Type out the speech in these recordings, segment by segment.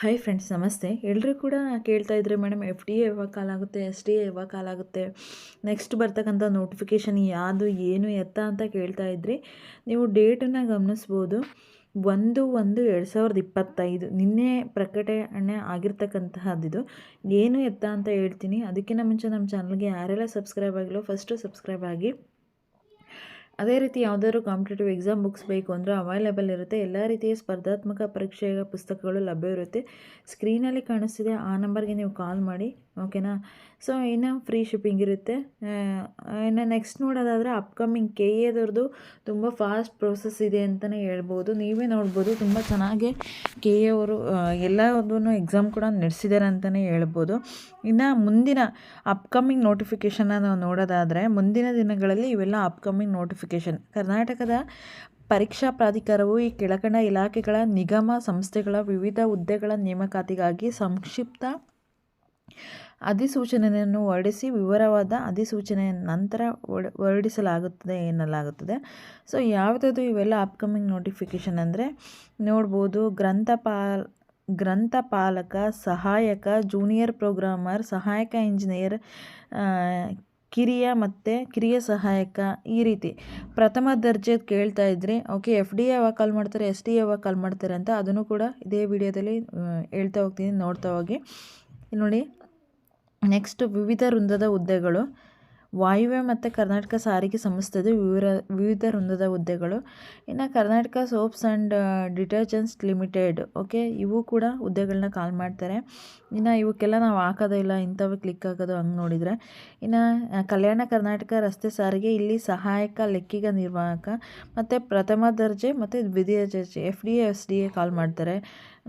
Hi friends ನಮಸ್ತೆ. ಎಲ್ಲರೂ ಕೂಡ ಕೇಳ್ತಾ ಇದ್ರೆ ಮೇಡಮ್ ಎಫ್ ಡಿ ಎ ಯಾವಾಗ ಕಾಲಾಗುತ್ತೆ ಎಸ್ ಡಿ ಎ ಯಾವಾಗ ಕಾಲಾಗುತ್ತೆ ನೆಕ್ಸ್ಟ್ ಬರ್ತಕ್ಕಂಥ ನೋಟಿಫಿಕೇಷನ್ ಯಾವುದು, ಏನು, ಎತ್ತ ಅಂತ ಕೇಳ್ತಾ ಇದ್ರಿ ನೀವು ಡೇಟನ್ನು ಗಮನಿಸ್ಬೋದು. ಒಂದು ಒಂದು ಎರಡು ಸಾವಿರದ ಇಪ್ಪತ್ತೈದು. ನಿನ್ನೆ ಪ್ರಕಟಣೆ ಆಗಿರ್ತಕ್ಕಂತಹದ್ದಿದು ಏನು ಎತ್ತ ಅಂತ ಹೇಳ್ತೀನಿ. ಅದಕ್ಕಿಂತ ಮುಂಚೆ ನಮ್ಮ ಚಾನಲ್ಗೆ ಯಾರೆಲ್ಲ ಸಬ್ಸ್ಕ್ರೈಬ್ ಆಗಿಲ್ಲೋ ಫಸ್ಟು ಸಬ್ಸ್ಕ್ರೈಬ್ ಆಗಿ. ಅದೇ ರೀತಿ ಯಾವುದಾದ್ರು ಕಾಂಪಿಟೇಟಿವ್ ಎಕ್ಸಾಮ್ ಬುಕ್ಸ್ ಬೇಕು ಅಂದರೆ ಅವೈಲೇಬಲ್ ಇರುತ್ತೆ. ಎಲ್ಲ ರೀತಿಯ ಸ್ಪರ್ಧಾತ್ಮಕ ಪರೀಕ್ಷೆಯ ಪುಸ್ತಕಗಳು ಲಭ್ಯ ಇರುತ್ತೆ. ಸ್ಕ್ರೀನಲ್ಲಿ ಕಾಣಿಸ್ತಿದೆ. ಆ ನಂಬರ್ಗೆ ನೀವು ಕಾಲ್ ಮಾಡಿ. ಓಕೆನಾ ಸೊ ಇನ್ನು ಫ್ರೀ ಶಿಪ್ಪಿಂಗ್ ಇರುತ್ತೆ. ಇನ್ನು ನೆಕ್ಸ್ಟ್ ನೋಡೋದಾದರೆ ಅಪ್ಕಮಿಂಗ್ ಕೆ ಎದವ್ರದ್ದು ತುಂಬ ಫಾಸ್ಟ್ ಪ್ರೋಸೆಸ್ ಇದೆ ಅಂತಲೇ ಹೇಳ್ಬೋದು. ನೀವೇ ನೋಡ್ಬೋದು. ತುಂಬ ಚೆನ್ನಾಗಿ ಕೆ ಎ ಅವರು ಎಲ್ಲದನ್ನು ಎಕ್ಸಾಮ್ ಕೂಡ ನಡೆಸಿದ್ದಾರೆ ಅಂತಲೇ ಹೇಳ್ಬೋದು. ಇನ್ನು ಮುಂದಿನ ಅಪ್ಕಮಿಂಗ್ ನೋಟಿಫಿಕೇಷನ್ನ ನಾವು ನೋಡೋದಾದರೆ ಮುಂದಿನ ದಿನಗಳಲ್ಲಿ ಇವೆಲ್ಲ ಅಪ್ಕಮಿಂಗ್ ನೋಟಿಫಿಕೇಷನ್ ಕರ್ನಾಟಕದ ಪರೀಕ್ಷಾ ಪ್ರಾಧಿಕಾರವು ಈ ಕೆಳಕಂಡ ಇಲಾಖೆಗಳ ನಿಗಮ ಸಂಸ್ಥೆಗಳ ವಿವಿಧ ಹುದ್ದೆಗಳ ನೇಮಕಾತಿಗಾಗಿ ಸಂಕ್ಷಿಪ್ತ ಅಧಿಸೂಚನೆಯನ್ನು ಹೊರಡಿಸಿ ವಿವರವಾದ ಅಧಿಸೂಚನೆಯ ನಂತರ ಹೊರಡಿಸಲಾಗುತ್ತದೆ ಎನ್ನಲಾಗುತ್ತದೆ. ಸೊ ಯಾವುದಾದ್ರು ಇವೆಲ್ಲ ಅಪ್ಕಮಿಂಗ್ ನೋಟಿಫಿಕೇಶನ್ ಅಂದರೆ ನೋಡ್ಬೋದು ಗ್ರಂಥಪಾಲ್, ಗ್ರಂಥಪಾಲಕ, ಸಹಾಯಕ ಜೂನಿಯರ್ ಪ್ರೋಗ್ರಾಮರ್ ಸಹಾಯಕ ಇಂಜಿನಿಯರ್ ಕಿರಿಯ ಮತ್ತು ಕಿರಿಯ ಸಹಾಯಕ ಈ ರೀತಿ. ಪ್ರಥಮ ದರ್ಜೆ ಕೇಳ್ತಾ ಇದ್ರಿ. ಓಕೆ ಎಫ್ ಡಿ ಯಾವಾಗ ಕಾಲ್ ಮಾಡ್ತಾರೆ ಎಸ್ ಡಿ ಯಾವಾಗ ಕಾಲ್ ಮಾಡ್ತಾರೆ ಅಂತ ಅದನ್ನು ಕೂಡ ಇದೇ ವಿಡಿಯೋದಲ್ಲಿ ಹೇಳ್ತಾ ಹೋಗ್ತೀನಿ ನೋಡ್ತಾ ಹೋಗಿ. ನೋಡಿ ನೆಕ್ಸ್ಟ್ ವಿವಿಧ ವೃಂದದ ಹುದ್ದೆಗಳು. ವಾಯುವ್ಯ ಮತ್ತು ಕರ್ನಾಟಕ ಸಾರಿಗೆ ಸಂಸ್ಥೆದು ವಿವರ, ವಿವಿಧ ವೃಂದದ ಹುದ್ದೆಗಳು. ಇನ್ನು Karnataka soaps and detergents limited, okay? ಇವು ಕೂಡ ಹುದ್ದೆಗಳನ್ನ ಕಾಲ್ ಮಾಡ್ತಾರೆ. ಇನ್ನು ಇವಕ್ಕೆಲ್ಲ ನಾವು ಹಾಕೋದೇ ಇಲ್ಲ, ಇಂಥವು ಕ್ಲಿಕ್ ಹಾಕೋದು ಹಂಗೆ ನೋಡಿದರೆ. ಇನ್ನು ಕಲ್ಯಾಣ ಕರ್ನಾಟಕ ರಸ್ತೆ ಸಾರಿಗೆ ಇಲ್ಲಿ ಸಹಾಯಕ, ಲೆಕ್ಕಿಗ ನಿರ್ವಾಹಕ ಮತ್ತು ಪ್ರಥಮ ದರ್ಜೆ ಮತ್ತು ದ್ವಿತೀಯ ದರ್ಜೆ F D S D A call ಮಾಡ್ತಾರೆ.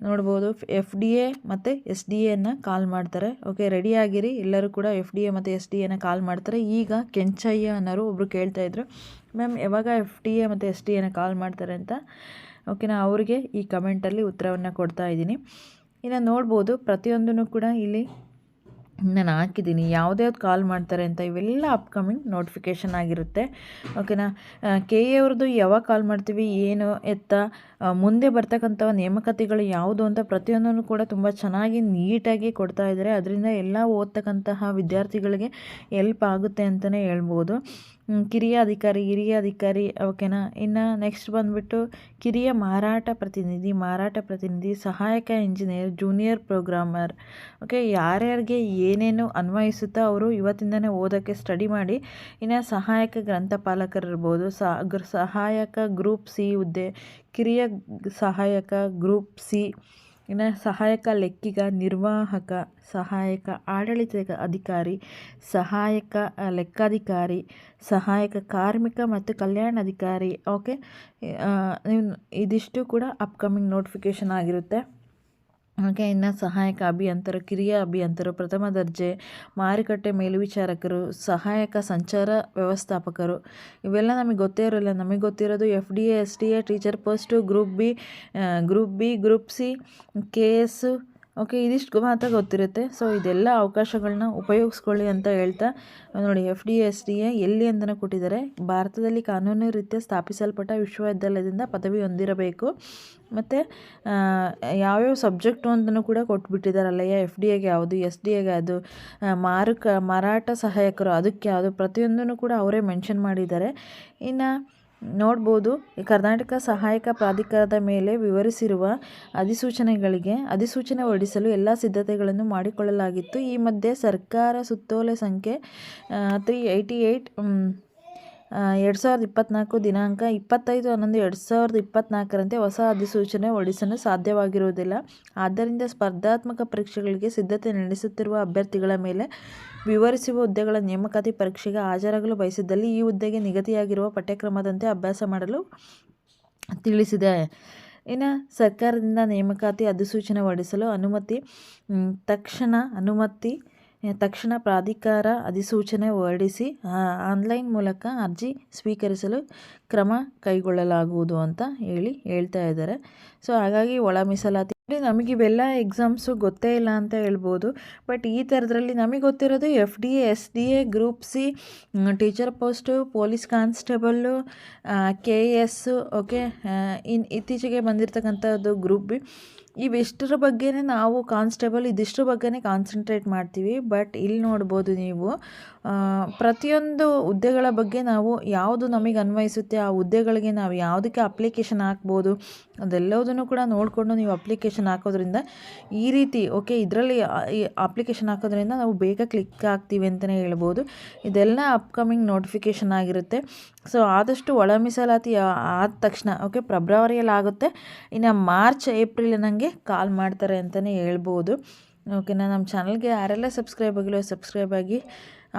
ನೋಡ್ಬೋದು. ಎಫ್ ಡಿ ಎ ಮತ್ತು ಎಸ್ ಡಿ ಎನ ಕಾಲ್ ಮಾಡ್ತಾರೆ. ಓಕೆ ರೆಡಿ ಆಗಿರಿ. ಎಲ್ಲರೂ ಕೂಡ ಎಫ್ ಡಿ ಎ ಮತ್ತು ಎಸ್ ಡಿ ಎನ ಕಾಲ್ ಮಾಡ್ತಾರೆ. ಈಗ ಕೆಂಚಯ್ಯ ಅನ್ನೋರು ಒಬ್ಬರು ಕೇಳ್ತಾಯಿದ್ರು ಮ್ಯಾಮ್ ಯಾವಾಗ ಎಫ್ ಡಿ ಎ ಮತ್ತು ಎಸ್ ಡಿ ಎನ ಕಾಲ್ ಮಾಡ್ತಾರೆ ಅಂತ? ಓಕೆ ಓಕೆನಾ ಅವರಿಗೆ ಈ ಕಮೆಂಟಲ್ಲಿ ಉತ್ತರವನ್ನು ಕೊಡ್ತಾ ಇದ್ದೀನಿ. ಇನ್ನು ನೋಡ್ಬೋದು ಪ್ರತಿಯೊಂದೂ ಕೂಡ ಇಲ್ಲಿ ನಾನು ಹಾಕಿದ್ದೀನಿ. ಯಾವುದೇ ಕಾಲ್ ಮಾಡ್ತಾರೆ ಅಂತ ಇವೆಲ್ಲ ಅಪ್ಕಮಿಂಗ್ ನೋಟಿಫಿಕೇಷನ್ ಆಗಿರುತ್ತೆ. ಓಕೆನಾ ಕೆ ಎ ಯಾವಾಗ ಕಾಲ್ ಮಾಡ್ತೀವಿ, ಏನು, ಎತ್ತ ಮುಂದೆ ಬರ್ತಕ್ಕಂಥ ನೇಮಕತೆಗಳು ಯಾವುದು ಅಂತ ಪ್ರತಿಯೊಂದನ್ನು ಕೂಡ ತುಂಬ ಚೆನ್ನಾಗಿ ನೀಟಾಗಿ ಕೊಡ್ತಾ ಇದ್ದಾರೆ. ಅದರಿಂದ ಎಲ್ಲ ಓದ್ತಕ್ಕಂತಹ ವಿದ್ಯಾರ್ಥಿಗಳಿಗೆ ಎಲ್ಪ್ ಆಗುತ್ತೆ ಅಂತಲೇ ಹೇಳ್ಬೋದು. ಕಿರಿಯ ಅಧಿಕಾರಿ, ಹಿರಿಯ ಅಧಿಕಾರಿ ಓಕೆನಾ ಇನ್ನು ನೆಕ್ಸ್ಟ್ ಬಂದುಬಿಟ್ಟು ಕಿರಿಯ ಮಾರಾಟ ಪ್ರತಿನಿಧಿ ಮಾರಾಟ ಪ್ರತಿನಿಧಿ, ಸಹಾಯಕ ಇಂಜಿನಿಯರ್ ಜೂನಿಯರ್ ಪ್ರೋಗ್ರಾಮರ್ ಓಕೆ ಯಾರ್ಯಾರಿಗೆ ಏನೇನು ಅನ್ವಯಿಸುತ್ತೋ ಅವರು ಇವತ್ತಿಂದನೇ ಓದೋಕ್ಕೆ ಸ್ಟಡಿ ಮಾಡಿ, ಇನ್ನು ಸಹಾಯಕ ಗ್ರಂಥಪಾಲಕರಿರ್ಬೋದು ಸಹಾಯಕ ಗ್ರೂಪ್ ಸಿ ಹುದ್ದೆ, ಕಿರಿಯ ಸಹಾಯಕ ಗ್ರೂಪ್ ಸಿ ಇನ್ನು ಸಹಾಯಕ ಲೆಕ್ಕಿಗ, ನಿರ್ವಾಹಕ, ಸಹಾಯಕ ಆಡಳಿತ ಅಧಿಕಾರಿ, ಸಹಾಯಕ ಲೆಕ್ಕಾಧಿಕಾರಿ, ಸಹಾಯಕ ಕಾರ್ಮಿಕ ಮತ್ತು ಕಲ್ಯಾಣ ಅಧಿಕಾರಿ. ಓಕೆ ಇದಿಷ್ಟು ಕೂಡ ಅಪ್ಕಮಿಂಗ್ ನೋಟಿಫಿಕೇಷನ್ ಆಗಿರುತ್ತೆ. ಹಾಗೆ ಇನ್ನು ಸಹಾಯಕ ಅಭಿಯಂತರ, ಕಿರಿಯ ಅಭಿಯಂತರು, ಪ್ರಥಮ ದರ್ಜೆ, ಮಾರುಕಟ್ಟೆ ಮೇಲ್ವಿಚಾರಕರು, ಸಹಾಯಕ ಸಂಚಾರ ವ್ಯವಸ್ಥಾಪಕರು. ಇವೆಲ್ಲ ನಮಗೆ ಗೊತ್ತೇ ಇರೋಲ್ಲ. ನಮಗೆ ಗೊತ್ತಿರೋದು F D A S D A teacher post group B group B group C K S okay, ಇದಿಷ್ಟು ಮಾತ್ರ ಗೊತ್ತಿರುತ್ತೆ. ಸೊ, ಇದೆಲ್ಲ ಅವಕಾಶಗಳನ್ನ ಉಪಯೋಗಿಸ್ಕೊಳ್ಳಿ ಅಂತ ಹೇಳ್ತಾ, ನೋಡಿ, F D S D A ಎಲ್ಲಿ ಅಂತಲೂ ಕೊಟ್ಟಿದ್ದಾರೆ, ಭಾರತದಲ್ಲಿ ಕಾನೂನು ರೀತಿಯ ಸ್ಥಾಪಿಸಲ್ಪಟ್ಟ ವಿಶ್ವವಿದ್ಯಾಲಯದಿಂದ ಪದವಿ ಹೊಂದಿರಬೇಕು. ಮತ್ತು ಯಾವ್ಯಾವ ಸಬ್ಜೆಕ್ಟು ಅಂತಲೂ ಕೂಡ ಕೊಟ್ಬಿಟ್ಟಿದ್ದಾರಲ್ಲಯ್ಯ, ಎಫ್ ಡಿ ಎಗೆ ಯಾವುದು, ಎಸ್ ಡಿ ಎಗೆ ಯಾವುದು ಮಾರುಕ ಮಾರಾಟ ಸಹಾಯಕರು, ಅದಕ್ಕೆ ಯಾವುದು, ಪ್ರತಿಯೊಂದನ್ನು ಕೂಡ ಅವರೇ ಮೆನ್ಷನ್ ಮಾಡಿದ್ದಾರೆ. ಇನ್ನು ನೋಡ್ಬೋದು ಕರ್ನಾಟಕ ಸಹಾಯಕ ಪ್ರಾಧಿಕಾರದ ಮೇಲೆ ವಿವರಿಸಿರುವ ಅಧಿಸೂಚನೆಗಳಿಗೆ ಅಧಿಸೂಚನೆ ಹೊರಡಿಸಲು ಎಲ್ಲ ಸಿದ್ಧತೆಗಳನ್ನು ಮಾಡಿಕೊಳ್ಳಲಾಗಿತ್ತು. ಈ ಮಧ್ಯೆ ಸರ್ಕಾರ ಸುತ್ತೋಲೆ ಸಂಖ್ಯೆ ತ್ರೀ ಏಯ್ಟಿ ಏಯ್ಟ್ ಎರಡು ಸಾವಿರದ ಇಪ್ಪತ್ತ್ನಾಲ್ಕು ದಿನಾಂಕ ಇಪ್ಪತ್ತೈದು ಹನ್ನೊಂದು ಎರಡು ಸಾವಿರದ ಇಪ್ಪತ್ತ್ನಾಲ್ಕರಂತೆ ಹೊಸ ಅಧಿಸೂಚನೆ ಹೊರಡಿಸಲು ಸಾಧ್ಯವಾಗಿರುವುದಿಲ್ಲ. ಆದ್ದರಿಂದ ಸ್ಪರ್ಧಾತ್ಮಕ ಪರೀಕ್ಷೆಗಳಿಗೆ ಸಿದ್ಧತೆ ನಡೆಸುತ್ತಿರುವ ಅಭ್ಯರ್ಥಿಗಳ ಮೇಲೆ ವಿವರಿಸುವ ಹುದ್ದೆಗಳ ನೇಮಕಾತಿ ಪರೀಕ್ಷೆಗೆ ಹಾಜರಾಗಲು ಬಯಸಿದ್ದಲ್ಲಿ ಈ ಹುದ್ದೆಗೆ ನಿಗದಿಯಾಗಿರುವ ಪಠ್ಯಕ್ರಮದಂತೆ ಅಭ್ಯಾಸ ಮಾಡಲು ತಿಳಿಸಿದೆ. ಇನ್ನು ಸರ್ಕಾರದಿಂದ ನೇಮಕಾತಿ ಅಧಿಸೂಚನೆ ಹೊರಡಿಸಲು ಅನುಮತಿ ತಕ್ಷಣ ಅನುಮತಿ ತಕ್ಷಣ ಪ್ರಾಧಿಕಾರ ಅಧಿಸೂಚನೆ ಹೊರಡಿಸಿ ಆನ್ಲೈನ್ ಮೂಲಕ ಅರ್ಜಿ ಸ್ವೀಕರಿಸಲು ಕ್ರಮ ಕೈಗೊಳ್ಳಲಾಗುವುದು ಅಂತ ಹೇಳಿ ಹೇಳ್ತಾ ಇದ್ದಾರೆ. ಸೊ, ಹಾಗಾಗಿ ಒಳ ಮೀಸಲಾತಿ ನಮಗೆ ಇವೆಲ್ಲ ಎಕ್ಸಾಮ್ಸು ಗೊತ್ತೇ ಇಲ್ಲ ಅಂತ ಹೇಳ್ಬೋದು. ಬಟ್ ಈ ಥರದ್ರಲ್ಲಿ ನಮಗೆ ಗೊತ್ತಿರೋದು F D A S D A group C teacher post, police constable K S okay ಇನ್ ಇತ್ತೀಚೆಗೆ ಬಂದಿರತಕ್ಕಂಥದ್ದು ಗ್ರೂಪ್ ಬಿ. ಇವೆಷ್ಟರ ಬಗ್ಗೆನೇ ನಾವು ಕಾನ್ಸ್ಟೇಬಲ್, ಇದಿಷ್ಟರ ಬಗ್ಗೆನೇ ಕಾನ್ಸಂಟ್ರೇಟ್ ಮಾಡ್ತೀವಿ. ಬಟ್ ಇಲ್ಲಿ ನೋಡ್ಬೋದು ನೀವು ಪ್ರತಿಯೊಂದು ಹುದ್ದೆಗಳ ಬಗ್ಗೆ ನಾವು ಯಾವುದು ನಮಗೆ ಅನ್ವಯಿಸುತ್ತೆ, ಆ ಹುದ್ದೆಗಳಿಗೆ ನಾವು ಯಾವುದಕ್ಕೆ ಅಪ್ಲಿಕೇಶನ್ ಹಾಕ್ಬೋದು ಅದೆಲ್ಲದನ್ನು ಕೂಡ ನೋಡಿಕೊಂಡು ನೀವು ಅಪ್ಲಿಕೇಶನ್ ಹಾಕೋದ್ರಿಂದ ಈ ರೀತಿ ಓಕೆ ಇದರಲ್ಲಿ ಅಪ್ಲಿಕೇಶನ್ ಹಾಕೋದ್ರಿಂದ ನಾವು ಬೇಗ ಕ್ಲಿಕ್ ಆಗ್ತೀವಿ ಅಂತಲೇ ಹೇಳ್ಬೋದು. ಇದೆಲ್ಲ ಅಪ್ಕಮಿಂಗ್ ನೋಟಿಫಿಕೇಷನ್ ಆಗಿರುತ್ತೆ. ಸೊ ಆದಷ್ಟು ಒಳ ಮೀಸಲಾತಿ ಆದ ತಕ್ಷಣ ಓಕೆ ಫೆಬ್ರವರಿಯಲ್ಲಿ ಆಗುತ್ತೆ ಇನ್ನು ಮಾರ್ಚ್ ಏಪ್ರಿಲ್ ನನಗೆ ಕಾಲ್ ಮಾಡ್ತಾರೆ ಅಂತಲೇ ಹೇಳ್ಬೋದು. ಓಕೆನಾ ನಮ್ಮ ಚಾನಲ್ಗೆ ಯಾರೆಲ್ಲ ಸಬ್ಸ್ಕ್ರೈಬ್ ಆಗಿಲ್ಲ ಸಬ್ಸ್ಕ್ರೈಬ್ ಆಗಿ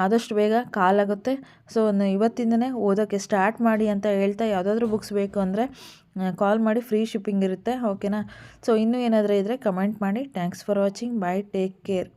ಆದಷ್ಟು ಬೇಗ ಕಾಲ್ ಆಗುತ್ತೆ. ಸೊ ಇವತ್ತಿಂದನೇ ಓದೋಕ್ಕೆ ಸ್ಟಾರ್ಟ್ ಮಾಡಿ ಅಂತ ಹೇಳ್ತಾ ಯಾವುದಾದ್ರೂ ಬುಕ್ಸ್ ಬೇಕು ಅಂದರೆ ಕಾಲ್ ಮಾಡಿ ಫ್ರೀ ಶಿಪ್ಪಿಂಗ್ ಇರುತ್ತೆ. ಓಕೆನಾ ಸೊ ಇನ್ನೂ ಏನಾದರೂ ಇದ್ದರೆ ಕಮೆಂಟ್ ಮಾಡಿ. Thanks for watching bye take care